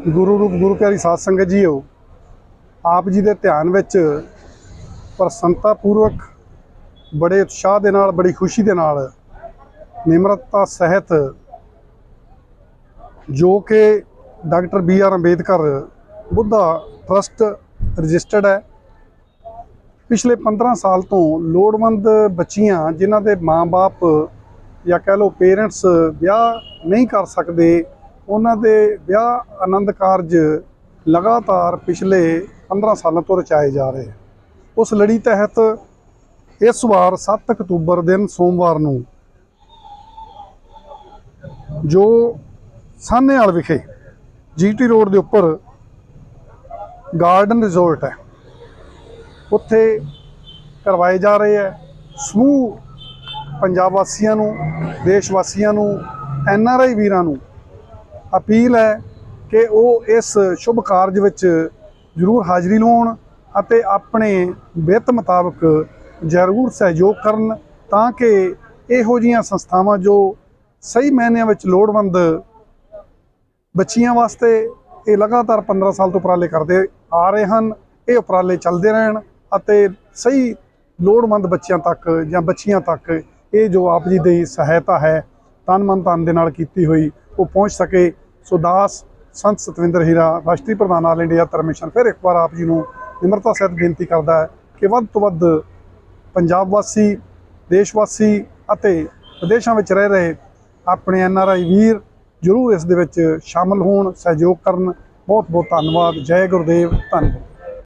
ਗੁਰੂ ਰੂਪ ਗੁਰੂ ਪਿਆਰੀ ਸਾਧ ਸੰਗਤ ਜੀਓ, ਆਪ ਜੀ ਦੇ ਧਿਆਨ ਵਿੱਚ ਪ੍ਰਸੰਨਤਾ ਪੂਰਵਕ ਬੜੇ ਉਤਸ਼ਾਹ ਦੇ ਨਾਲ, ਬੜੀ ਖੁਸ਼ੀ ਦੇ ਨਾਲ, ਨਿਮਰਤਾ ਸਹਿਤ ਜੋ ਕਿ doctor B R Ambedkar Buddha trust registered ਹੈ, ਪਿਛਲੇ 15 ਸਾਲ ਤੋਂ ਲੋੜਵੰਦ ਬੱਚੀਆਂ ਜਿਨ੍ਹਾਂ ਦੇ ਮਾਪੇ ਜਾਂ ਕਹਿ ਲਓ ਪੇਰੈਂਟਸ ਵਿਆਹ ਨਹੀਂ ਕਰ ਸਕਦੇ ਉਹਨਾਂ ਦੇ ਵਿਆਹ ਆਨੰਦ ਕਾਰਜ ਲਗਾਤਾਰ ਪਿਛਲੇ 15 ਸਾਲਾਂ ਤੋਂ ਰਚਾਏ ਜਾ ਰਹੇ ਉਸ ਲੜੀ ਤਹਿਤ ਇਸ ਵਾਰ 7 ਅਕਤੂਬਰ ਦਿਨ ਸੋਮਵਾਰ ਨੂੰ ਜੋ ਸਾਹਨੇਵਾਲ ਵਿਖੇ ਜੀਟੀ ਰੋਡ ਦੇ ਉੱਪਰ ਗਾਰਡਨ ਰਿਜ਼ੋਰਟ ਹੈ, ਉੱਥੇ ਕਰਵਾਏ ਜਾ ਰਹੇ ਹੈ। ਸਮੂਹ ਪੰਜਾਬ ਵਾਸੀਆਂ ਨੂੰ, ਦੇਸ਼ ਵਾਸੀਆਂ ਨੂੰ, ਐਨ ਆਰ ਆਈ ਵੀਰਾਂ ਨੂੰ ਅਪੀਲ ਹੈ ਕਿ ਉਹ ਇਸ ਸ਼ੁਭ ਕਾਰਜ ਵਿੱਚ ਜ਼ਰੂਰ ਹਾਜ਼ਰੀ ਲਵਾਉਣ ਅਤੇ ਆਪਣੇ ਵਿੱਤ ਮੁਤਾਬਕ ਜ਼ਰੂਰ ਸਹਿਯੋਗ ਕਰਨ ਤਾਂ ਕਿ ਇਹੋ ਜਿਹੀਆਂ ਸੰਸਥਾਵਾਂ ਜੋ ਸਹੀ ਮਾਇਨਿਆਂ ਵਿੱਚ ਲੋੜਵੰਦ ਬੱਚੀਆਂ ਵਾਸਤੇ ਇਹ ਲਗਾਤਾਰ 15 ਸਾਲ ਤੋਂ ਉਪਰਾਲੇ ਕਰਦੇ ਆ ਰਹੇ ਹਨ, ਇਹ ਉਪਰਾਲੇ ਚੱਲਦੇ ਰਹਿਣ ਅਤੇ ਸਹੀ ਲੋੜਵੰਦ ਬੱਚਿਆਂ ਤੱਕ ਜਾਂ ਬੱਚੀਆਂ ਤੱਕ ਇਹ ਜੋ ਆਪ ਜੀ ਦੀ ਸਹਾਇਤਾ ਹੈ, ਤਨ ਮਨ ਧਨ ਦੇ ਨਾਲ ਕੀਤੀ ਹੋਈ ਉਹ ਪਹੁੰਚ ਸਕੇ। ਸੋ ਦਾਸ ਸੰਤ ਸਤਵਿੰਦਰ ਹੀਰਾ, ਰਾਸ਼ਟਰੀ ਪ੍ਰਧਾਨ ਆਲ ਇੰਡੀਆ ਧਰਮਿਸ਼ਨ ਫਿਰ ਇੱਕ ਵਾਰ ਆਪ ਜੀ ਨੂੰ ਨਿਮਰਤਾ ਸਹਿਤ ਬੇਨਤੀ ਕਰਦਾ ਹੈ ਕਿ ਵੱਧ ਤੋਂ ਵੱਧ ਪੰਜਾਬ ਵਾਸੀ, ਦੇਸ਼ ਵਾਸੀ ਅਤੇ ਵਿਦੇਸ਼ਾਂ ਵਿੱਚ ਰਹਿ ਰਹੇ ਆਪਣੇ ਐਨ ਆਰ ਆਈ ਵੀਰ ਜ਼ਰੂਰ ਇਸ ਦੇ ਵਿੱਚ ਸ਼ਾਮਲ ਹੋਣ, ਸਹਿਯੋਗ ਕਰਨ। ਬਹੁਤ ਬਹੁਤ ਧੰਨਵਾਦ। ਜੈ ਗੁਰਦੇਵ। ਧੰਨਵਾਦ।